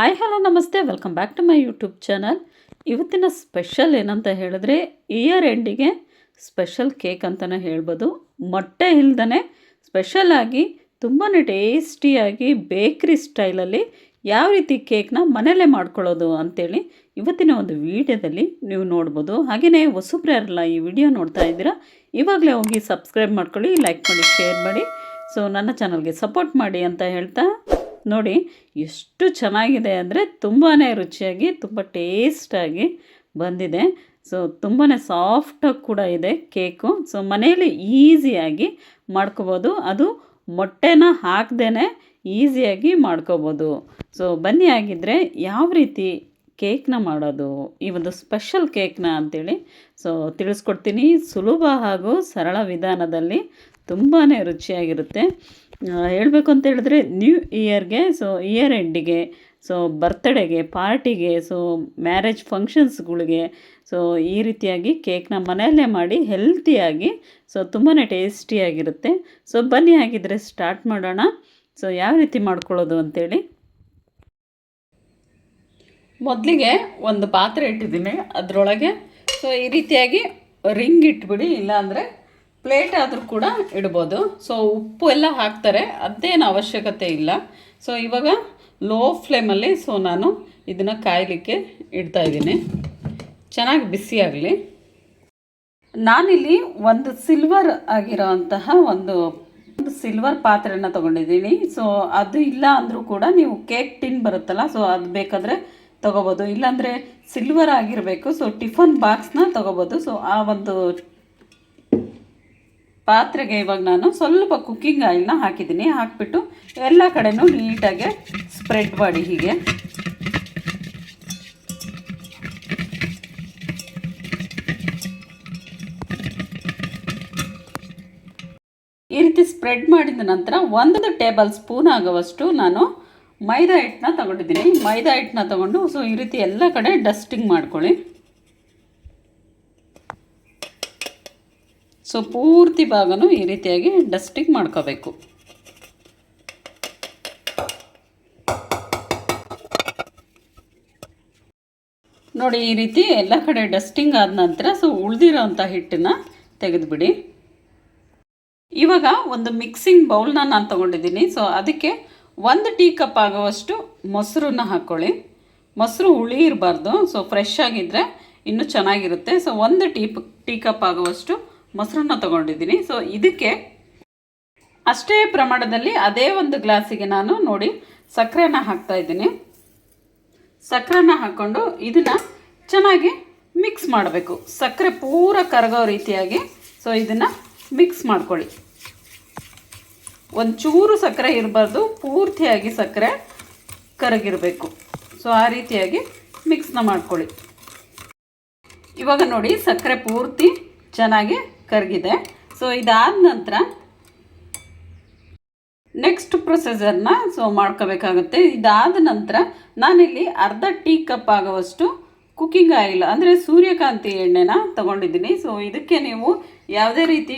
Hi, hello, namaste. Welcome back to my YouTube channel ಇವತ್ತಿನ special ಏನಂತ ಹೇಳಿದ್ರೆ year ಎಂಡಿಗೆ special cake ಅಂತಲೇ ಹೇಳ್ಬೋದು. ಮೊಟ್ಟೆ ಇಲ್ದೇ ಸ್ಪೆಷಲಾಗಿ ತುಂಬಾ ಟೇಸ್ಟಿಯಾಗಿ ಬೇಕ್ರಿ ಸ್ಟೈಲಲ್ಲಿ ಯಾವ ರೀತಿ ಕೇಕ್ನ ಮನೆಯಲ್ಲೇ ಮಾಡ್ಕೊಳ್ಳೋದು ಅಂತೇಳಿ ಇವತ್ತಿನ ಒಂದು ವಿಡಿಯೋದಲ್ಲಿ ನೀವು ನೋಡ್ಬೋದು. ಹಾಗೆಯೇ ಹೊಸಬ್ರಲ್ಲ ಈ ವಿಡಿಯೋ ನೋಡ್ತಾ ಇದ್ದೀರಾ, ಇವಾಗಲೇ ಹೋಗಿ ಸಬ್ಸ್ಕ್ರೈಬ್ ಮಾಡ್ಕೊಳ್ಳಿ ಲೈಕ್ ಮಾಡಿ ಶೇರ್ ಮಾಡಿ. ಸೊ ನನ್ನ ಚಾನಲ್ಗೆ ಸಪೋರ್ಟ್ ಮಾಡಿ ಅಂತ ಹೇಳ್ತಾ ನೋಡಿ ಎಷ್ಟು ಚೆನ್ನಾಗಿದೆ ಅಂದರೆ ತುಂಬಾ ರುಚಿಯಾಗಿ, ತುಂಬ ಟೇಸ್ಟಾಗಿ ಬಂದಿದೆ. ಸೊ ತುಂಬಾ ಸಾಫ್ಟಾಗಿ ಕೂಡ ಇದೆ ಕೇಕು. ಸೊ, ಮನೆಯಲ್ಲಿ ಈಸಿಯಾಗಿ ಮಾಡ್ಕೋಬೋದು. ಅದು ಮೊಟ್ಟೆನ ಹಾಕ್ದೇ ಈಸಿಯಾಗಿ ಮಾಡ್ಕೋಬೋದು. ಸೊ, ಬನ್ನಿ ಆಗಿದ್ದರೆ ಯಾವ ರೀತಿ ಕೇಕ್ನ ಮಾಡೋದು? ಈ ಒಂದು ಸ್ಪೆಷಲ್ ಕೇಕ್ನ ಅಂಥೇಳಿ. ಸೊ, ತಿಳಿಸ್ಕೊಡ್ತೀನಿ. ಸುಲಭ ಹಾಗೂ ಸರಳ ವಿಧಾನದಲ್ಲಿ ತುಂಬಾ ರುಚಿಯಾಗಿರುತ್ತೆ. ಹೇಳಬೇಕು ಅಂತ ಹೇಳಿದ್ರೆ ನ್ಯೂ ಇಯರ್ಗೆ, ಸೊ ಇಯರ್ ಎಂಡಿಗೆ, ಸೊ ಬರ್ತ್ಡೇಗೆ, ಪಾರ್ಟಿಗೆ, ಸೊ ಮ್ಯಾರೇಜ್ ಫಂಕ್ಷನ್ಸ್ಗಳಿಗೆ, ಸೊ ಈ ರೀತಿಯಾಗಿ ಕೇಕ್ನ ಮನೆಯಲ್ಲೇ ಮಾಡಿ ಹೆಲ್ತಿಯಾಗಿ, ಸೊ ತುಂಬಾ ಟೇಸ್ಟಿಯಾಗಿರುತ್ತೆ. ಸೊ ಬನ್ನಿ ಹಾಗಿದ್ರೆ ಸ್ಟಾರ್ಟ್ ಮಾಡೋಣ. ಸೊ ಯಾವ ರೀತಿ ಮಾಡ್ಕೊಳ್ಳೋದು ಅಂತೇಳಿ. ಮೊದಲಿಗೆ ಒಂದು ಪಾತ್ರೆ ಇಟ್ಟಿದ್ದೀನಿ ಅದರೊಳಗೆ. ಸೊ ಈ ರೀತಿಯಾಗಿ ರಿಂಗ್ ಇಟ್ಬಿಡಿ, ಇಲ್ಲಾಂದರೆ ಪ್ಲೇಟ್ ಆದರೂ ಕೂಡ ಇಡ್ಬೋದು. ಸೊ ಉಪ್ಪು ಎಲ್ಲ ಹಾಕ್ತಾರೆ, ಅದೇನು ಅವಶ್ಯಕತೆ ಇಲ್ಲ. ಸೊ ಇವಾಗ ಲೋ ಫ್ಲೇಮಲ್ಲಿ ಸೊ ನಾನು ಇದನ್ನು ಕಾಯಲಿಕ್ಕೆ ಇಡ್ತಾ ಇದ್ದೀನಿ. ಚೆನ್ನಾಗಿ ಬಿಸಿ ಆಗಲಿ. ನಾನಿಲ್ಲಿ ಒಂದು ಸಿಲ್ವರ್ ಆಗಿರೋಂತಹ ಒಂದು ಒಂದು ಸಿಲ್ವರ್ ಪಾತ್ರೆನ ತೊಗೊಂಡಿದ್ದೀನಿ. ಸೊ ಅದು ಇಲ್ಲ ಅಂದರೂ ಕೂಡ ನೀವು ಕೇಕ್ ಟಿನ್ ಬರುತ್ತಲ್ಲ ಸೊ ಅದು ಬೇಕಾದರೆ ತೊಗೋಬೋದು. ಇಲ್ಲಾಂದರೆ ಸಿಲ್ವರ್ ಆಗಿರಬೇಕು ಸೊ ಟಿಫನ್ ಬಾಕ್ಸ್ನ ತೊಗೋಬೋದು. ಸೊ ಆ ಒಂದು ಪಾತ್ರೆಗೆ ಇವಾಗ ನಾನು ಸ್ವಲ್ಪ ಕುಕ್ಕಿಂಗ್ ಆಯಿಲ್ನ ಹಾಕಿದ್ದೀನಿ. ಹಾಕಿಬಿಟ್ಟು ಎಲ್ಲ ಕಡೆನೂ ನೀಟಾಗಿ ಸ್ಪ್ರೆಡ್ ಮಾಡಿ ಹೀಗೆ. ಈ ರೀತಿ ಸ್ಪ್ರೆಡ್ ಮಾಡಿದ ನಂತರ ಒಂದು ಟೇಬಲ್ ಸ್ಪೂನ್ ಆಗುವಷ್ಟು ನಾನು ಮೈದಾ ಹಿಟ್ಟನ್ನ ತಗೊಂಡಿದ್ದೀನಿ. ಮೈದಾ ಹಿಟ್ಟನ್ನ ತಗೊಂಡು ಸೊ ಈ ರೀತಿ ಎಲ್ಲ ಕಡೆ ಡಸ್ಟಿಂಗ್ ಮಾಡ್ಕೊಳ್ಳಿ. ಸೊ ಪೂರ್ತಿ ಭಾಗನೂ ಈ ರೀತಿಯಾಗಿ ಡಸ್ಟಿಂಗ್ ಮಾಡ್ಕೋಬೇಕು. ನೋಡಿ, ಈ ರೀತಿ ಎಲ್ಲ ಕಡೆ ಡಸ್ಟಿಂಗ್ ಆದ ನಂತರ ಸೊ ಉಳಿದಿರೋಂಥ ಹಿಟ್ಟನ್ನ ತೆಗೆದುಬಿಡಿ. ಇವಾಗ ಒಂದು ಮಿಕ್ಸಿಂಗ್ ಬೌಲ್ನ ನಾನು ತೊಗೊಂಡಿದ್ದೀನಿ. ಸೊ ಅದಕ್ಕೆ ಒಂದು ಟೀ ಕಪ್ ಆಗುವಷ್ಟು ಮೊಸರನ್ನ ಹಾಕ್ಕೊಳ್ಳಿ. ಮೊಸರು ಹುಳಿ ಇರಬಾರ್ದು. ಸೊ ಫ್ರೆಶ್ ಆಗಿದ್ದರೆ ಇನ್ನೂ ಚೆನ್ನಾಗಿರುತ್ತೆ. ಸೊ ಒಂದು ಟೀ ಟೀ ಕಪ್ ಆಗುವಷ್ಟು ಮೊಸರನ್ನ ತಗೊಂಡಿದ್ದೀನಿ. ಸೊ ಇದಕ್ಕೆ ಅಷ್ಟೇ ಪ್ರಮಾಣದಲ್ಲಿ ಅದೇ ಒಂದು ಗ್ಲಾಸಿಗೆ ನಾನು ನೋಡಿ ಸಕ್ಕರೆನ ಹಾಕ್ತಾ ಇದ್ದೀನಿ. ಸಕ್ಕರೆನ ಹಾಕ್ಕೊಂಡು ಇದನ್ನು ಚೆನ್ನಾಗಿ ಮಿಕ್ಸ್ ಮಾಡಬೇಕು. ಸಕ್ಕರೆ ಪೂರ ಕರಗೋ ರೀತಿಯಾಗಿ. ಸೊ ಇದನ್ನು ಮಿಕ್ಸ್ ಮಾಡ್ಕೊಳ್ಳಿ. ಒಂಚೂರು ಸಕ್ಕರೆ ಇರಬಾರ್ದು, ಪೂರ್ತಿಯಾಗಿ ಸಕ್ಕರೆ ಕರಗಿರಬೇಕು. ಸೊ ಆ ರೀತಿಯಾಗಿ ಮಿಕ್ಸ್ನ ಮಾಡ್ಕೊಳ್ಳಿ. ಇವಾಗ ನೋಡಿ ಸಕ್ಕರೆ ಪೂರ್ತಿ ಚೆನ್ನಾಗಿ ಕರಗಿದೆ. ಸೊ ಇದಾದ ನಂತರ ನೆಕ್ಸ್ಟ್ ಪ್ರೊಸೆಸರ್ನ ಸೊ ಮಾಡ್ಕೋಬೇಕಾಗುತ್ತೆ. ಇದಾದ ನಂತರ ನಾನಿಲ್ಲಿ ಅರ್ಧ ಟೀ ಕಪ್ ಆಗುವಷ್ಟು ಕುಕ್ಕಿಂಗ್ ಆಯಿಲ್ ಅಂದರೆ ಸೂರ್ಯಕಾಂತಿ ಎಣ್ಣೆನ ತೊಗೊಂಡಿದ್ದೀನಿ. ಸೊ ಇದಕ್ಕೆ ನೀವು ಯಾವುದೇ ರೀತಿ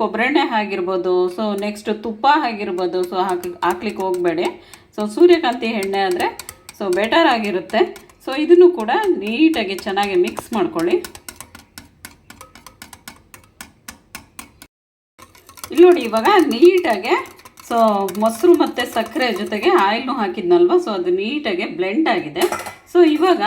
ಕೊಬ್ಬರೆಣ್ಣೆ ಆಗಿರ್ಬೋದು ಸೊ ನೆಕ್ಸ್ಟ್ ತುಪ್ಪ ಆಗಿರ್ಬೋದು ಸೊ ಹಾಕಿ, ಹಾಕ್ಲಿಕ್ಕೆ ಹೋಗಬೇಡಿ. ಸೊ ಸೂರ್ಯಕಾಂತಿ ಎಣ್ಣೆ ಅಂದರೆ ಸೊ ಬೆಟರ್ ಆಗಿರುತ್ತೆ. ಸೊ ಇದನ್ನು ಕೂಡ ನೀಟಾಗಿ ಚೆನ್ನಾಗಿ ಮಿಕ್ಸ್ ಮಾಡ್ಕೊಳ್ಳಿ. ಇಲ್ಲಿ ನೋಡಿ, ಇವಾಗ ನೀಟಾಗೆ ಸೊ ಮೊಸರು ಮತ್ತು ಸಕ್ಕರೆ ಜೊತೆಗೆ ಆಯಿಲ್ನು ಹಾಕಿದ್ನಲ್ವ ಸೊ ಅದು ನೀಟಾಗೆ ಬ್ಲೆಂಡ್ ಆಗಿದೆ. ಸೊ ಇವಾಗ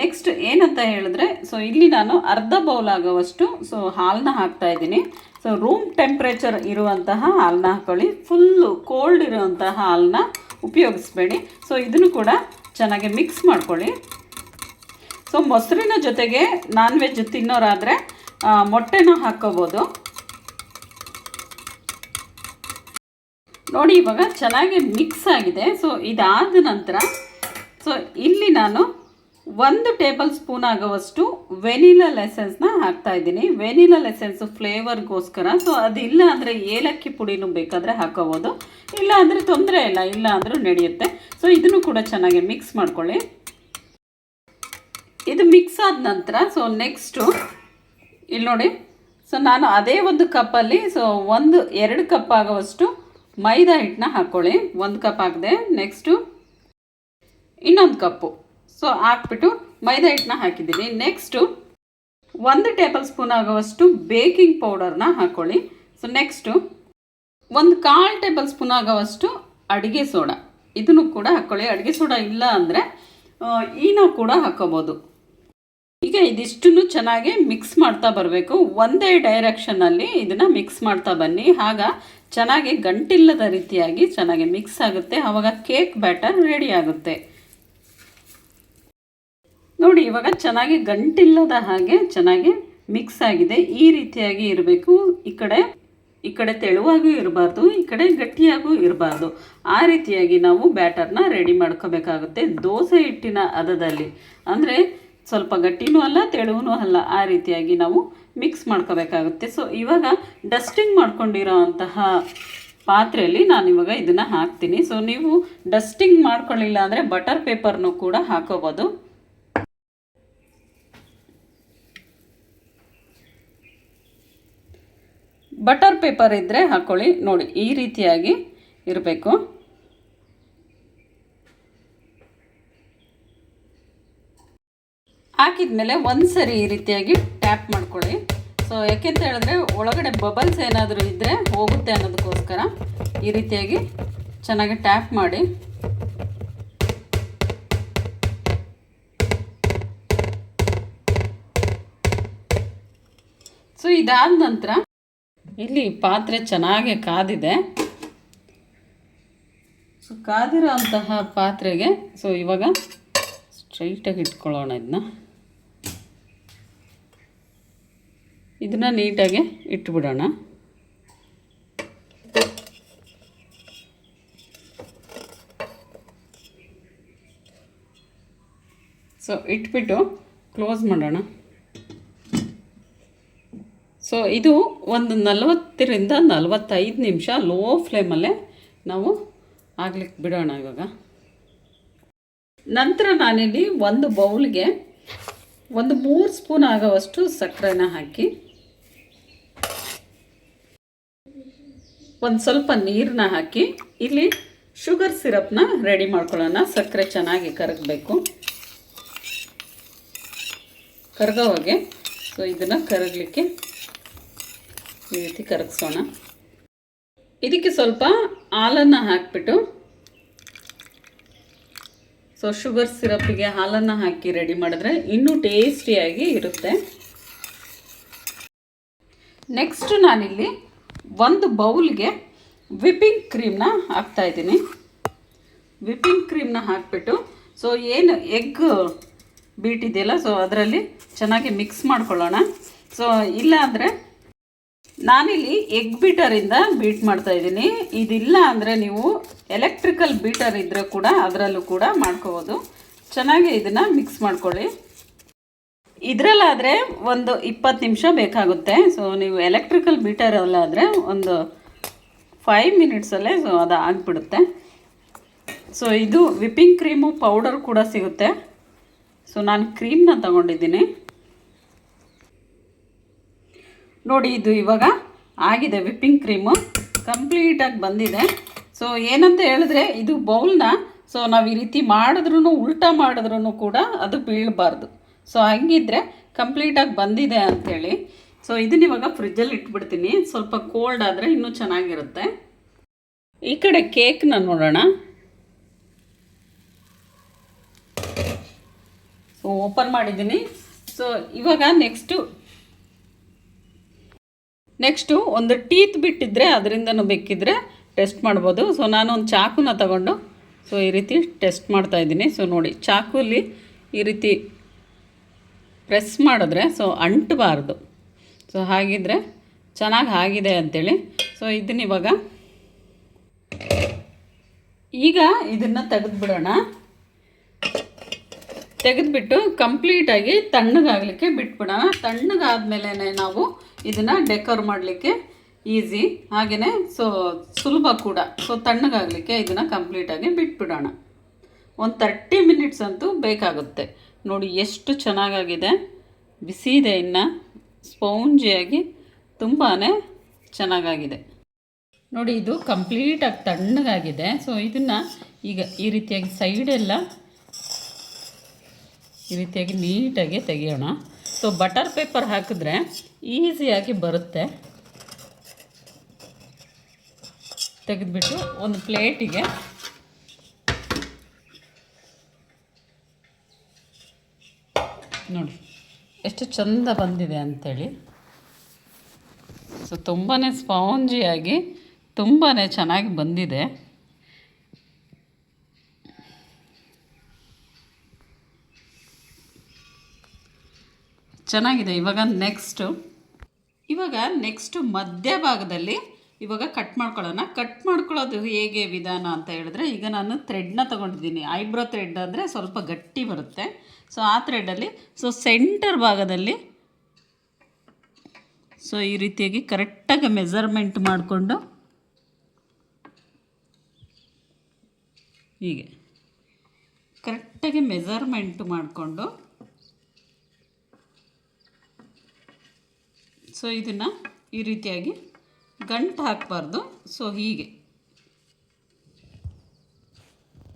ನೆಕ್ಸ್ಟ್ ಏನಂತ ಹೇಳಿದ್ರೆ ಸೊ ಇಲ್ಲಿ ನಾನು ಅರ್ಧ ಬೌಲ್ ಆಗೋವಷ್ಟು ಸೊ ಹಾಲನ್ನ ಹಾಕ್ತಾ ಇದ್ದೀನಿ. ಸೊ ರೂಮ್ ಟೆಂಪ್ರೇಚರ್ ಇರುವಂತಹ ಹಾಲನ್ನ ಹಾಕ್ಕೊಳ್ಳಿ ಫುಲ್ಲು ಕೋಲ್ಡ್ ಇರುವಂತಹ ಹಾಲನ್ನ ಉಪಯೋಗಿಸ್ಬೇಡಿ. ಸೊ ಇದನ್ನು ಕೂಡ ಚೆನ್ನಾಗಿ ಮಿಕ್ಸ್ ಮಾಡ್ಕೊಳ್ಳಿ. ಸೊ ಮೊಸರಿನ ಜೊತೆಗೆ ನಾನ್ ವೆಜ್ ತಿನ್ನೋರಾದರೆ ಮೊಟ್ಟೆನ ಹಾಕ್ಕೋಬೋದು. ನೋಡಿ, ಇವಾಗ ಚೆನ್ನಾಗಿ ಮಿಕ್ಸ್ ಆಗಿದೆ. ಸೊ ಇದಾದ ನಂತರ ಸೊ ಇಲ್ಲಿ ನಾನು ಒಂದು ಟೇಬಲ್ ಸ್ಪೂನ್ ಆಗುವಷ್ಟು ವೆನಿಲಾ ಲೆಸೆನ್ಸ್ನ ಹಾಕ್ತಾ ಇದ್ದೀನಿ. ವೆನಿಲಾ ಲೆಸೆನ್ಸು ಫ್ಲೇವರ್ಗೋಸ್ಕರ ಸೊ ಅದಿಲ್ಲ ಅಂದರೆ ಏಲಕ್ಕಿ ಪುಡಿನೂ ಬೇಕಾದರೆ ಹಾಕೋಬೋದು. ಇಲ್ಲ ಅಂದರೆ ತೊಂದರೆ ಇಲ್ಲ ಇಲ್ಲ ಅಂದರೂ ನಡೆಯುತ್ತೆ. ಸೊ ಇದನ್ನು ಕೂಡ ಚೆನ್ನಾಗಿ ಮಿಕ್ಸ್ ಮಾಡ್ಕೊಳ್ಳಿ. ಇದು ಮಿಕ್ಸ್ ಆದ ನಂತರ ಸೊ ನೆಕ್ಸ್ಟು ಇಲ್ಲಿ ನೋಡಿ. ಸೊ ನಾನು ಅದೇ ಒಂದು ಕಪ್ಪಲ್ಲಿ ಸೊ ಒಂದು, ಎರಡು ಕಪ್ ಆಗುವಷ್ಟು ಮೈದಾ ಹಿಟ್ಟನ್ನ ಹಾಕ್ಕೊಳ್ಳಿ ಒಂದು ಕಪ್ ಹಾಕಿದೆ. ನೆಕ್ಸ್ಟು ಇನ್ನೊಂದು ಕಪ್ಪು. ಸೊ ಹಾಕ್ಬಿಟ್ಟು ಮೈದಾ ಹಿಟ್ಟನ್ನ ಹಾಕಿದ್ದೀನಿ. ನೆಕ್ಸ್ಟು ಒಂದು ಟೇಬಲ್ ಸ್ಪೂನ್ ಆಗುವಷ್ಟು ಬೇಕಿಂಗ್ ಪೌಡರ್ನ ಹಾಕ್ಕೊಳ್ಳಿ ಸೊ ನೆಕ್ಸ್ಟು ಒಂದು ಕಾಲು ಟೇಬಲ್ ಸ್ಪೂನ್ ಆಗುವಷ್ಟು ಅಡುಗೆ ಸೋಡಾ. ಇದನ್ನು ಕೂಡ ಹಾಕ್ಕೊಳ್ಳಿ ಅಡುಗೆ ಸೋಡಾ ಇಲ್ಲ ಅಂದರೆ ಈನೋ ಕೂಡ ಹಾಕೋಬೋದು. ಈಗ ಇದಿಷ್ಟನ್ನು ಚೆನ್ನಾಗಿ ಮಿಕ್ಸ್ ಮಾಡ್ತಾ ಬರಬೇಕು. ಒಂದೇ ಡೈರೆಕ್ಷನಲ್ಲಿ ಇದನ್ನು ಮಿಕ್ಸ್ ಮಾಡ್ತಾ ಬನ್ನಿ. ಆಗ ಚೆನ್ನಾಗಿ ಗಂಟಿಲ್ಲದ ರೀತಿಯಾಗಿ ಚೆನ್ನಾಗಿ ಮಿಕ್ಸ್ ಆಗುತ್ತೆ. ಆವಾಗ ಕೇಕ್ ಬ್ಯಾಟರ್ ರೆಡಿ ಆಗುತ್ತೆ. ನೋಡಿ, ಇವಾಗ ಚೆನ್ನಾಗಿ ಗಂಟಿಲ್ಲದ ಹಾಗೆ ಚೆನ್ನಾಗಿ ಮಿಕ್ಸ್ ಆಗಿದೆ. ಈ ರೀತಿಯಾಗಿ ಇರಬೇಕು. ಈ ಕಡೆ ಈ ಕಡೆ ತೆಳುವಾಗೂ ಇರಬಾರ್ದು, ಈ ಕಡೆ ಗಟ್ಟಿಯಾಗೂ ಇರಬಾರ್ದು. ಆ ರೀತಿಯಾಗಿ ನಾವು ಬ್ಯಾಟರ್ನ ರೆಡಿ ಮಾಡ್ಕೋಬೇಕಾಗುತ್ತೆ. ದೋಸೆ ಹಿಟ್ಟಿನ ಹದದಲ್ಲಿ. ಅಂದರೆ ಸ್ವಲ್ಪ ಗಟ್ಟಿನೂ ಅಲ್ಲ ತೆಳುವೂ ಅಲ್ಲ. ಆ ರೀತಿಯಾಗಿ ನಾವು ಮಿಕ್ಸ್ ಮಾಡ್ಕೋಬೇಕಾಗುತ್ತೆ. ಸೊ ಇವಾಗ ಡಸ್ಟಿಂಗ್ ಮಾಡ್ಕೊಂಡಿರೋ ಅಂತಹ ಪಾತ್ರೆಯಲ್ಲಿ ನಾನು ಇವಾಗ ಇದನ್ನು ಹಾಕ್ತೀನಿ. ಸೊ ನೀವು ಡಸ್ಟಿಂಗ್ ಮಾಡ್ಕೊಳ್ಳಿಲ್ಲ ಅಂದರೆ ಬಟರ್ ಪೇಪರ್ನು ಕೂಡ ಹಾಕೋಬೋದು. ಬಟರ್ ಪೇಪರ್ ಇದ್ದರೆ ಹಾಕ್ಕೊಳ್ಳಿ ನೋಡಿ, ಈ ರೀತಿಯಾಗಿ ಇರಬೇಕು. ಹಾಕಿದ್ಮೇಲೆ ಒಂದು ಸರಿ ಈ ರೀತಿಯಾಗಿ ಟ್ಯಾಪ್ ಮಾಡ್ಕೊಳ್ಳಿ. ಸೊ ಯಾಕೆಂತ ಹೇಳಿದ್ರೆ ಒಳಗಡೆ ಬಬಲ್ಸ್ ಏನಾದರೂ ಇದ್ದರೆ ಹೋಗುತ್ತೆ ಅನ್ನೋದಕ್ಕೋಸ್ಕರ ಈ ರೀತಿಯಾಗಿ ಚೆನ್ನಾಗಿ ಟ್ಯಾಪ್ ಮಾಡಿ. ಸೊ ಇದಾದ ನಂತರ ಇಲ್ಲಿ ಪಾತ್ರೆ ಚೆನ್ನಾಗಿ ಕಾದಿದೆ. ಸೊ ಕಾದಿರೋ ಅಂತಹ ಪಾತ್ರೆಗೆ ಸೊ ಇವಾಗ ಸ್ಟ್ರೈಟಾಗಿ ಇಟ್ಕೊಳ್ಳೋಣ ಇದನ್ನ ಇದನ್ನ ನೀಟಾಗಿ ಇಟ್ಬಿಡೋಣ. ಸೊ ಇಟ್ಬಿಟ್ಟು ಕ್ಲೋಸ್ ಮಾಡೋಣ. ಸೊ ಇದು ಒಂದು ನಲವತ್ತರಿಂದ ನಲವತ್ತೈದು ನಿಮಿಷ ಲೋ ಫ್ಲೇಮಲ್ಲೇ ನಾವು ಆಗ್ಲಿಕ್ಕೆ ಬಿಡೋಣ ಇವಾಗ. ನಂತರ ನಾನಿಲ್ಲಿ ಒಂದು ಬೌಲ್ಗೆ ಒಂದು ಮೂರು ಸ್ಪೂನ್ ಆಗೋವಷ್ಟು ಸಕ್ಕರೆನ ಹಾಕಿ ಒಂದು ಸ್ವಲ್ಪ ನೀರನ್ನ ಹಾಕಿ, ಇಲ್ಲಿ ಶುಗರ್ ಸಿರಪ್ನ ರೆಡಿ ಮಾಡ್ಕೊಳ್ಳೋಣ. ಸಕ್ಕರೆ ಚೆನ್ನಾಗಿ ಕರಗಬೇಕು. ಕರಗೋವಾಗೆ ಸೊ ಇದನ್ನು ಕರಗಲಿಕ್ಕೆ ಈ ರೀತಿ ಕರಗಿಸೋಣ. ಇದಕ್ಕೆ ಸ್ವಲ್ಪ ಹಾಲನ್ನು ಹಾಕಿಬಿಟ್ಟು ಸೊ ಶುಗರ್ ಸಿರಪ್ಪಿಗೆ ಹಾಲನ್ನು ಹಾಕಿ ರೆಡಿ ಮಾಡಿದ್ರೆ ಇನ್ನೂ ಟೇಸ್ಟಿಯಾಗಿ ಇರುತ್ತೆ. ನೆಕ್ಸ್ಟ್ ನಾನಿಲ್ಲಿ ಒಂದು ಬೌಲ್ಗೆ ವಿಪಿಂಗ್ ಕ್ರೀಮ್ನ ಹಾಕ್ತಾಯಿದ್ದೀನಿ ವಿಪಿಂಗ್ ಕ್ರೀಮ್ನ ಹಾಕಿಬಿಟ್ಟು, ಸೊ ಏನು ಎಗ್ ಬೀಟ್ ಇದೆಯಲ್ಲ ಸೊ ಅದರಲ್ಲಿ ಚೆನ್ನಾಗಿ ಮಿಕ್ಸ್ ಮಾಡ್ಕೊಳ್ಳೋಣ. ಸೊ ಇಲ್ಲ ಅಂದರೆ ನಾನಿಲ್ಲಿ ಎಗ್ ಬೀಟರಿಂದ ಬೀಟ್ ಮಾಡ್ತಾ ಇದ್ದೀನಿ. ಇದಿಲ್ಲ ಅಂದರೆ ನೀವು ಎಲೆಕ್ಟ್ರಿಕಲ್ ಬೀಟರ್ ಇದ್ದರೆ ಕೂಡ ಅದರಲ್ಲೂ ಕೂಡ ಮಾಡ್ಕೋಬೋದು. ಚೆನ್ನಾಗಿ ಇದನ್ನು ಮಿಕ್ಸ್ ಮಾಡ್ಕೊಳ್ಳಿ. ಇದರಲ್ಲಾದರೆ ಒಂದು ಇಪ್ಪತ್ತು ನಿಮಿಷ ಬೇಕಾಗುತ್ತೆ. ಸೊ ನೀವು ಎಲೆಕ್ಟ್ರಿಕಲ್ ಬೀಟರಲ್ಲಾದರೆ ಒಂದು ಫೈವ್ ಮಿನಿಟ್ಸಲ್ಲೇ ಸೊ ಅದು ಆಗಿಬಿಡುತ್ತೆ. ಸೊ ಇದು ವಿಪ್ಪಿಂಗ್ ಕ್ರೀಮು ಪೌಡರ್ ಕೂಡ ಸಿಗುತ್ತೆ. ಸೊ ನಾನು ಕ್ರೀಮ್ನ ತಗೊಂಡಿದ್ದೀನಿ. ನೋಡಿ, ಇದು ಇವಾಗ ಆಗಿದೆ ವಿಪ್ಪಿಂಗ್ ಕ್ರೀಮು ಕಂಪ್ಲೀಟಾಗಿ ಬಂದಿದೆ. ಸೊ ಏನಂತ ಹೇಳಿದ್ರೆ, ಇದು ಬೌಲ್ನ ಸೊ ನಾವು ಈ ರೀತಿ ಮಾಡಿದ್ರೂ ಉಲ್ಟಾ ಮಾಡಿದ್ರೂ ಕೂಡ ಅದು ಬೀಳಬಾರ್ದು. ಸೊ ಹಂಗಿದ್ರೆ ಕಂಪ್ಲೀಟಾಗಿ ಬಂದಿದೆ ಅಂಥೇಳಿ ಸೊ ಇದನ್ನ ಇವಾಗ ಫ್ರಿಜ್ಜಲ್ಲಿ ಇಟ್ಬಿಡ್ತೀನಿ. ಸ್ವಲ್ಪ ಕೋಲ್ಡ್ ಆದರೆ ಇನ್ನೂ ಚೆನ್ನಾಗಿರುತ್ತೆ. ಈ ಕಡೆ ಕೇಕ್ನ ನೋಡೋಣ. ಸೊ ಓಪನ್ ಮಾಡಿದ್ದೀನಿ. ಸೊ ಇವಾಗ ನೆಕ್ಸ್ಟು ನೆಕ್ಸ್ಟು ಒಂದು ಟೀತ್ ಬಿಟ್ಟಿದ್ರೆ ಅದರಿಂದನೂ ಬೇಕಿದ್ರೆ ಟೆಸ್ಟ್ ಮಾಡ್ಬೋದು. ಸೊ ನಾನು ಒಂದು ಚಾಕುನ ತಗೊಂಡು ಸೊ ಈ ರೀತಿ ಟೆಸ್ಟ್ ಮಾಡ್ತಾಯಿದ್ದೀನಿ ಸೊ ನೋಡಿ, ಚಾಕುಲಿ ಈ ರೀತಿ ಪ್ರೆಸ್ ಮಾಡಿದ್ರೆ ಸೊ ಅಂಟಬಾರ್ದು. ಸೊ ಹಾಗಿದ್ರೆ ಚೆನ್ನಾಗಿ ಆಗಿದೆ ಅಂಥೇಳಿ ಸೊ ಇದನ್ನ ಇವಾಗ ಈಗ ಇದನ್ನು ತೆಗೆದುಬಿಡೋಣ. ತೆಗೆದುಬಿಟ್ಟು ಕಂಪ್ಲೀಟಾಗಿ ತಣ್ಣಗಾಗಲಿಕ್ಕೆ ಬಿಟ್ಬಿಡೋಣ. ತಣ್ಣಗಾದ್ಮೇಲೆ ನಾವು ಇದನ್ನು ಡೆಕೋರ್ ಮಾಡಲಿಕ್ಕೆ ಈಸಿ. ಹಾಗೆಯೇ ಸೊ ಸುಲಭ ಕೂಡ. ಸೊ ತಣ್ಣಗಾಗಲಿಕ್ಕೆ ಇದನ್ನು ಕಂಪ್ಲೀಟಾಗಿ ಬಿಟ್ಬಿಡೋಣ. ಒಂದು ತರ್ಟಿ ಮಿನಿಟ್ಸ್ ಅಂತೂ ಬೇಕಾಗುತ್ತೆ. ನೋಡಿ ಎಷ್ಟು ಚೆನ್ನಾಗಾಗಿದೆ. ಬಿಸಿ ಇದೆ ಇನ್ನು. ಸ್ಪೌಂಜಿಯಾಗಿ ತುಂಬಾ ಚೆನ್ನಾಗಾಗಿದೆ. ನೋಡಿ ಇದು ಕಂಪ್ಲೀಟಾಗಿ ತಣ್ಣಗಾಗಿದೆ. ಸೊ ಇದನ್ನು ಈಗ ಈ ರೀತಿಯಾಗಿ ಸೈಡೆಲ್ಲ ಈ ರೀತಿಯಾಗಿ ನೀಟಾಗಿ ತೆಗೆಯೋಣ. ಸೊ ಬಟರ್ ಪೇಪರ್ ಹಾಕಿದ್ರೆ ಈಸಿಯಾಗಿ ಬರುತ್ತೆ. ತೆಗೆದುಬಿಟ್ಟು ಒಂದು ಪ್ಲೇಟಿಗೆ ನೋಡಿ. ಎಷ್ಟು ಚಂದ ಬಂದಿದೆ ಅಂಥೇಳಿ ಸೊ ತುಂಬಾ ಸ್ಪಾಂಜಿಯಾಗಿ ತುಂಬಾ ಚೆನ್ನಾಗಿ ಬಂದಿದೆ. ಚೆನ್ನಾಗಿದೆ ಇವಾಗ ನೆಕ್ಸ್ಟು ಇವಾಗ ನೆಕ್ಸ್ಟು ಮಧ್ಯಭಾಗದಲ್ಲಿ ಇವಾಗ ಕಟ್ ಮಾಡ್ಕೊಳ್ಳೋಣ. ಕಟ್ ಮಾಡ್ಕೊಳ್ಳೋದು ಹೇಗೆ ವಿಧಾನ ಅಂತ ಹೇಳಿದ್ರೆ, ಈಗ ನಾನು ಥ್ರೆಡ್ನ ತೊಗೊಂಡಿದ್ದೀನಿ. ಐಬ್ರೋ ಥ್ರೆಡ್ ಅಂದರೆ ಸ್ವಲ್ಪ ಗಟ್ಟಿ ಬರುತ್ತೆ. ಸೊ ಆ ಥ್ರೆಡಲ್ಲಿ ಸೊ ಸೆಂಟರ್ ಭಾಗದಲ್ಲಿ ಸೊ ಈ ರೀತಿಯಾಗಿ ಕರೆಕ್ಟಾಗಿ ಮೆಸರ್ಮೆಂಟ್ ಮಾಡಿಕೊಂಡು, ಹೀಗೆ. ಕರೆಕ್ಟಾಗಿ ಮೆಸರ್ಮೆಂಟ್ ಮಾಡಿಕೊಂಡು ಸೊ ಇದನ್ನು ಈ ರೀತಿಯಾಗಿ ಗಂಟು ಹಾಕಬಾರ್ದು. ಸೊ ಹೀಗೆ.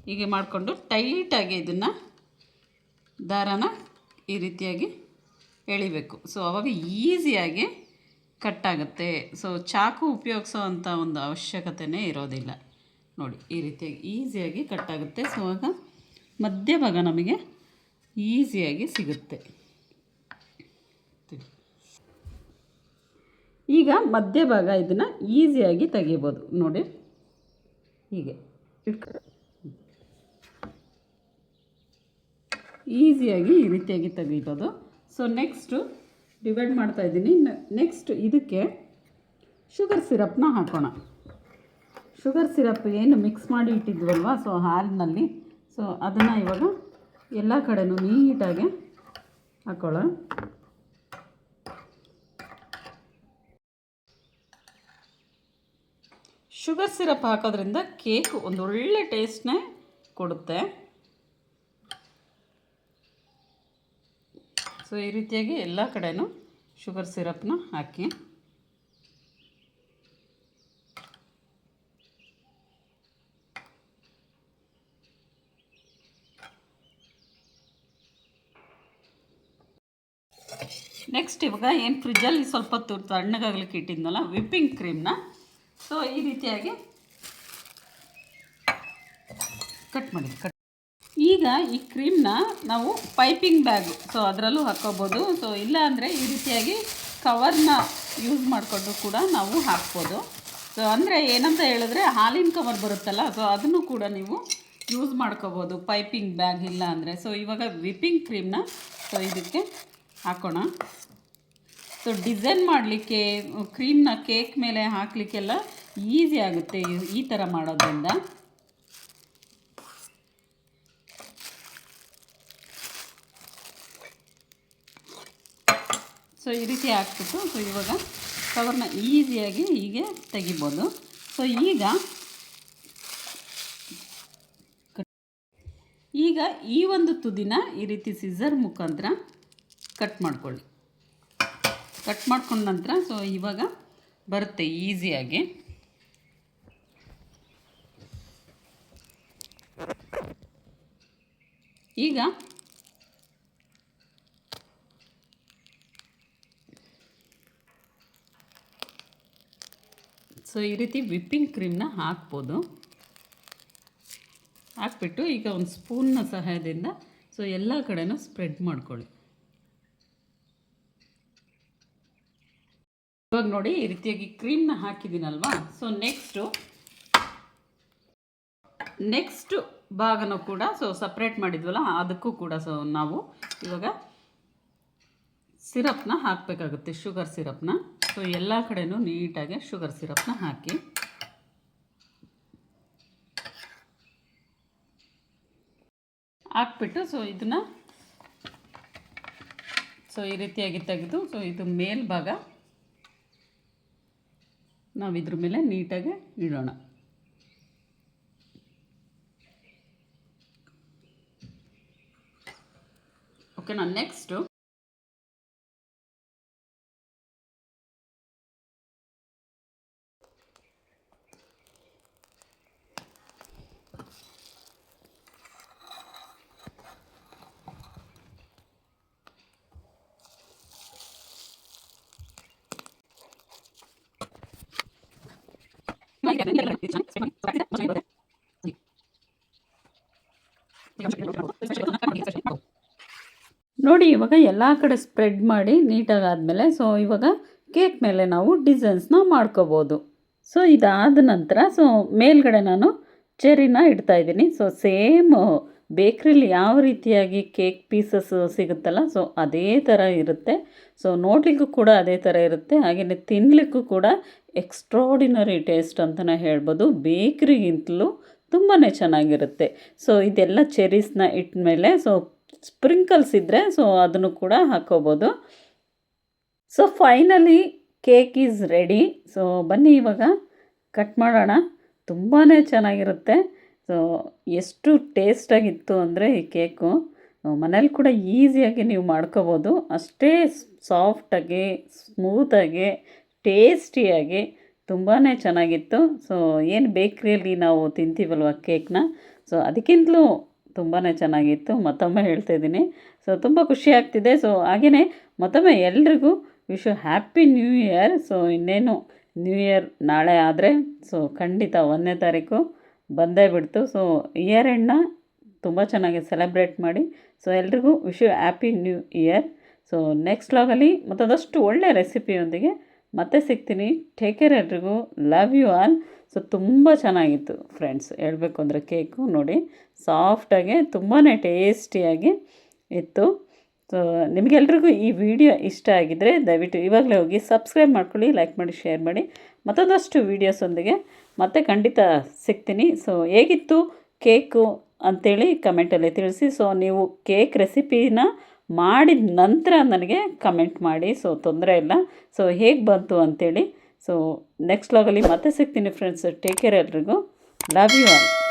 ಹೀಗೆ ಮಾಡಿಕೊಂಡು ಟೈಟಾಗಿ ಇದನ್ನು ದಾರಾನ ಈ ರೀತಿಯಾಗಿ ಎಳಿಬೇಕು. ಸೊ ಅವಾಗ ಈಸಿಯಾಗಿ ಕಟ್ಟಾಗುತ್ತೆ ಸೊ ಚಾಕು ಉಪಯೋಗಿಸೋ ಅಂಥ ಒಂದು ಅವಶ್ಯಕತೆಯೇ ಇರೋದಿಲ್ಲ. ನೋಡಿ, ಈ ರೀತಿಯಾಗಿ ಈಸಿಯಾಗಿ ಕಟ್ಟಾಗುತ್ತೆ ಸೊ ಆಗ ಮಧ್ಯಭಾಗ ನಮಗೆ ಈಸಿಯಾಗಿ ಸಿಗುತ್ತೆ. ಈಗ ಮಧ್ಯಭಾಗ ಇದನ್ನು ಈಸಿಯಾಗಿ ತೆಗಿಬೋದು. ನೋಡಿ. ಹೀಗೆ. ಈಸಿಯಾಗಿ ಈ ರೀತಿಯಾಗಿ ತೆಗಿಬೋದು. ಸೊ ನೆಕ್ಸ್ಟು ಡಿವೈಡ್ ಮಾಡ್ತಾ ಇದ್ದೀನಿ. ನೆಕ್ಸ್ಟ್ ಇದಕ್ಕೆ ಶುಗರ್ ಸಿರಪ್ನ ಹಾಕೋಣ. ಶುಗರ್ ಸಿರಪ್ ಏನು ಮಿಕ್ಸ್ ಮಾಡಿ ಇಟ್ಟಿದ್ವಲ್ವ? ಸೊ ಹಾಲಿನಲ್ಲಿ ಸೊ ಅದನ್ನು ಇವಾಗ ಎಲ್ಲ ಕಡೆನೂ ನೀಟಾಗಿ ಹಾಕೊಳ್ಳ ಶುಗರ್ ಸಿರಪ್ ಹಾಕೋದ್ರಿಂದ ಕೇಕ್ ಒಂದು ಒಳ್ಳೆ ಟೇಸ್ಟ್ನೇ ಕೊಡುತ್ತೆ. ಸೊ ಈ ರೀತಿಯಾಗಿ ಎಲ್ಲ ಕಡೆನೂ ಶುಗರ್ ಸಿರಪ್ನ ಹಾಕಿ. ನೆಕ್ಸ್ಟ್ ಇವಾಗ ಏನು ಫ್ರಿಜ್ಜಲ್ಲಿ ಸ್ವಲ್ಪ ಹೊತ್ತು ತಣ್ಣಗಾಗ್ಲಿಕ್ಕೆ ಇಟ್ಟಿದ್ನಲ್ಲ ವಿಪ್ಪಿಂಗ್ ಕ್ರೀಮ್ನ ಸೊ ಈ ರೀತಿಯಾಗಿ ಕಟ್ ಮಾಡಿ ಕಟ್ ಈಗ ಈ ಕ್ರೀಮ್ನ ನಾವು ಪೈಪಿಂಗ್ ಬ್ಯಾಗು ಸೊ ಅದರಲ್ಲೂ ಹಾಕ್ಕೋಬೋದು. ಸೊ ಇಲ್ಲ ಅಂದರೆ ಈ ರೀತಿಯಾಗಿ ಕವರ್ನ ಯೂಸ್ ಮಾಡಿಕೊಂಡು ಕೂಡ ನಾವು ಹಾಕ್ಬೋದು. ಸೊ ಅಂದರೆ ಏನಂತ ಹೇಳಿದ್ರೆ ಹಾಲಿನ ಕವರ್ ಬರುತ್ತಲ್ಲ ಸೊ ಅದನ್ನು ಕೂಡ ನೀವು ಯೂಸ್ ಮಾಡ್ಕೋಬೋದು ಪೈಪಿಂಗ್ ಬ್ಯಾಗ್ ಇಲ್ಲ ಅಂದರೆ. ಸೊ ಇವಾಗ ವಿಪ್ಪಿಂಗ್ ಕ್ರೀಮ್ನ ಸೊ ಇದಕ್ಕೆ ಹಾಕೋಣ. ಸೊ ಡಿಸೈನ್ ಮಾಡಲಿಕ್ಕೆ ಕ್ರೀಮ್ನ ಕೇಕ್ ಮೇಲೆ ಹಾಕಲಿಕ್ಕೆಲ್ಲ ಈಸಿ ಆಗುತ್ತೆ ಈ- ಥರ ಮಾಡೋದ್ರಿಂದ. ಸೊ ಈ ರೀತಿ ಹಾಕ್ಬಿಟ್ಟು ಸೊ ಇವಾಗ ಕವರ್ನ ಈಸಿಯಾಗಿ ಹೀಗೆ ತೆಗಿಬೋದು. ಸೊ ಈಗ ಈಗ ಈ ಒಂದು ತುದಿನ ಈ ರೀತಿ ಸಿಸರ್ ಮುಖಾಂತರ ಕಟ್ ಮಾಡ್ಕೊಳ್ಳಿ. ಕಟ್ ಮಾಡ್ಕೊಂಡ ನಂತರ ಸೊ ಇವಾಗ ಬರುತ್ತೆ ಈಸಿಯಾಗಿ. ಈಗ ಸೊ ಈ ರೀತಿ ವಿಪ್ಪಿಂಗ್ ಕ್ರೀಮ್ನ ಹಾಕ್ಬೋದು. ಹಾಕ್ಬಿಟ್ಟು ಈಗ ಒಂದು ಸ್ಪೂನ್ನ ಸಹಾಯದಿಂದ ಸೊ ಎಲ್ಲ ಕಡೆನೂ ಸ್ಪ್ರೆಡ್ ಮಾಡ್ಕೊಳ್ಳಿ. ಇವಾಗ ನೋಡಿ ಈ ರೀತಿಯಾಗಿ ಕ್ರೀಮ್ನ ಹಾಕಿದ್ದೀನಲ್ವಾ? ಸೊ ನೆಕ್ಸ್ಟು ನೆಕ್ಸ್ಟ್ ಭಾಗನೂ ಕೂಡ ಸೊ ಸಪ್ರೇಟ್ ಮಾಡಿದ್ವಲ್ಲ, ಅದಕ್ಕೂ ಕೂಡ ಸೊ ನಾವು ಇವಾಗ ಸಿರಪ್ನ ಹಾಕಬೇಕಾಗುತ್ತೆ ಶುಗರ್ ಸಿರಪ್ನ ಸೊ ಎಲ್ಲ ಕಡೆನೂ ನೀಟಾಗಿ ಶುಗರ್ ಸಿರಪ್ನ ಹಾಕಿ. ಹಾಕ್ಬಿಟ್ಟು ಸೊ ಇದನ್ನು ಸೊ ಈ ರೀತಿಯಾಗಿ ತೆಗೆದು ಸೊ ಇದು ಮೇಲ್ಭಾಗ ನಾವು ಇದ್ರ ಮೇಲೆ ನೀಟಾಗಿ ಇಡೋಣ. ಓಕೆನಾ ನೆಕ್ಸ್ಟು ನೋಡಿ, ಇವಾಗ ಎಲ್ಲ ಕಡೆ ಸ್ಪ್ರೆಡ್ ಮಾಡಿ ನೀಟಾಗಿ ಆದಮೇಲೆ ಸೊ ಇವಾಗ ಕೇಕ್ ಮೇಲೆ ನಾವು ಡಿಸೈನ್ಸ್ನ ಮಾಡ್ಕೋಬೋದು. ಸೊ ಇದಾದ ನಂತರ ಸೊ ಮೇಲ್ಗಡೆ ನಾನು ಚೆರಿನ ಇಡ್ತಾ ಇದ್ದೀನಿ. ಸೊ ಸೇಮ್ ಬೇಕ್ರಿಲಿ ಯಾವ ರೀತಿಯಾಗಿ ಕೇಕ್ ಪೀಸಸ್ ಸಿಗುತ್ತಲ್ಲ ಸೊ ಅದೇ ಥರ ಇರುತ್ತೆ. ಸೊ ನೋಡಲಿಕ್ಕೂ ಕೂಡ ಅದೇ ಥರ ಇರುತ್ತೆ. ಹಾಗೆಯೇ ತಿನ್ನಲಿಕ್ಕೂ ಕೂಡ ಎಕ್ಸ್ಟ್ರಾಡಿನರಿ ಟೇಸ್ಟ್ ಅಂತಲೇ ಹೇಳ್ಬೋದು. ಬೇಕ್ರಿಗಿಂತಲೂ ತುಂಬಾ ಚೆನ್ನಾಗಿರುತ್ತೆ. ಸೊ, ಇದೆಲ್ಲ ಚೆರೀಸ್ನ ಇಟ್ಮೇಲೆ, ಸೊ, ಸ್ಪ್ರಿಂಕಲ್ಸ್ ಇದ್ದರೆ ಸೊ, ಅದನ್ನು ಕೂಡ ಹಾಕ್ಕೋಬೋದು so, finally cake is ready. So, ಬನ್ನಿ ಇವಾಗ, ಕಟ್ ಮಾಡೋಣ. ತುಂಬಾ ಚೆನ್ನಾಗಿರುತ್ತೆ. ಸೊ, ಎಷ್ಟು ಟೇಸ್ಟಾಗಿತ್ತು ಅಂದರೆ ಈ ಕೇಕು. ಮನೇಲಿ ಕೂಡ ಈಸಿಯಾಗಿ ನೀವು ಮಾಡ್ಕೋಬೋದು. ಅಷ್ಟೇ ಸಾಫ್ಟಾಗಿ, ಸ್ಮೂತಾಗಿ ಟೇಸ್ಟಿಯಾಗಿ ತುಂಬಾ ಚೆನ್ನಾಗಿತ್ತು. ಸೊ ಏನು ಬೇಕ್ರಿಯಲ್ಲಿ ನಾವು ತಿಂತೀವಲ್ವ ಕೇಕ್ನ? ಸೊ ಅದಕ್ಕಿಂತಲೂ ತುಂಬಾ ಚೆನ್ನಾಗಿತ್ತು. ಮತ್ತೊಮ್ಮೆ ಹೇಳ್ತಾಯಿದ್ದೀನಿ ಸೊ ತುಂಬ ಖುಷಿ ಆಗ್ತಿದೆ. ಸೊ ಹಾಗೆಯೇ ಮತ್ತೊಮ್ಮೆ ಎಲ್ರಿಗೂ wish happy new year. So ಇನ್ನೇನು ನ್ಯೂ ಇಯರ್ ನಾಳೆ ಆದರೆ ಸೊ ಖಂಡಿತ ಒಂದನೇ ತಾರೀಕು ಬಂದೇ ಬಿಡ್ತು. ಸೊ ಇಯರ್ ಎಂಡ್ನ ತುಂಬ ಚೆನ್ನಾಗಿ ಸೆಲೆಬ್ರೇಟ್ ಮಾಡಿ. ಸೊ ಎಲ್ರಿಗೂ wish happy new year. So next ಲಾಗಲ್ಲಿ ಮತ್ತದಷ್ಟು ಒಳ್ಳೆಯ ರೆಸಿಪಿಯೊಂದಿಗೆ ಮತ್ತೆ ಸಿಗ್ತೀನಿ. ಟೇಕ್ ಕೇರ್ ಎಲ್ರಿಗೂ. ಲವ್ ಯು ಆಲ್ ಸೊ ತುಂಬ ಚೆನ್ನಾಗಿತ್ತು ಫ್ರೆಂಡ್ಸ್ ಹೇಳಬೇಕು ಅಂದರೆ ಕೇಕು ನೋಡಿ. ಸಾಫ್ಟಾಗಿ ತುಂಬಾ ಟೇಸ್ಟಿಯಾಗಿ ಇತ್ತು. ಸೊ ನಿಮಗೆಲ್ರಿಗೂ ಈ ವಿಡಿಯೋ ಇಷ್ಟ ಆಗಿದ್ದರೆ ದಯವಿಟ್ಟು ಇವಾಗಲೇ ಹೋಗಿ ಸಬ್ಸ್ಕ್ರೈಬ್ ಮಾಡ್ಕೊಳ್ಳಿ ಲೈಕ್ ಮಾಡಿ ಶೇರ್ ಮಾಡಿ. ಮತ್ತೊಂದಷ್ಟು ವೀಡಿಯೋಸೊಂದಿಗೆ ಮತ್ತೆ ಖಂಡಿತ ಸಿಗ್ತೀನಿ. ಸೊ ಹೇಗಿತ್ತು ಕೇಕು ಅಂಥೇಳಿ ಕಮೆಂಟಲ್ಲಿ ತಿಳಿಸಿ. ಸೊ ನೀವು ಕೇಕ್ ರೆಸಿಪಿನ ಮಾಡಿದ ನಂತರ ನನಗೆ ಕಮೆಂಟ್ ಮಾಡಿ. ಸೊ ತೊಂದರೆ ಇಲ್ಲ. ಸೊ ಹೇಗೆ ಬಂತು ಅಂಥೇಳಿ ಸೊ ನೆಕ್ಸ್ಟ್ ಲಾಗಲ್ಲಿ ಮತ್ತೆ ಸಿಗ್ತೀನಿ ಫ್ರೆಂಡ್ಸ್ ಟೇಕ್ ಕೇರ್ ಎಲ್ರಿಗೂ. Love you all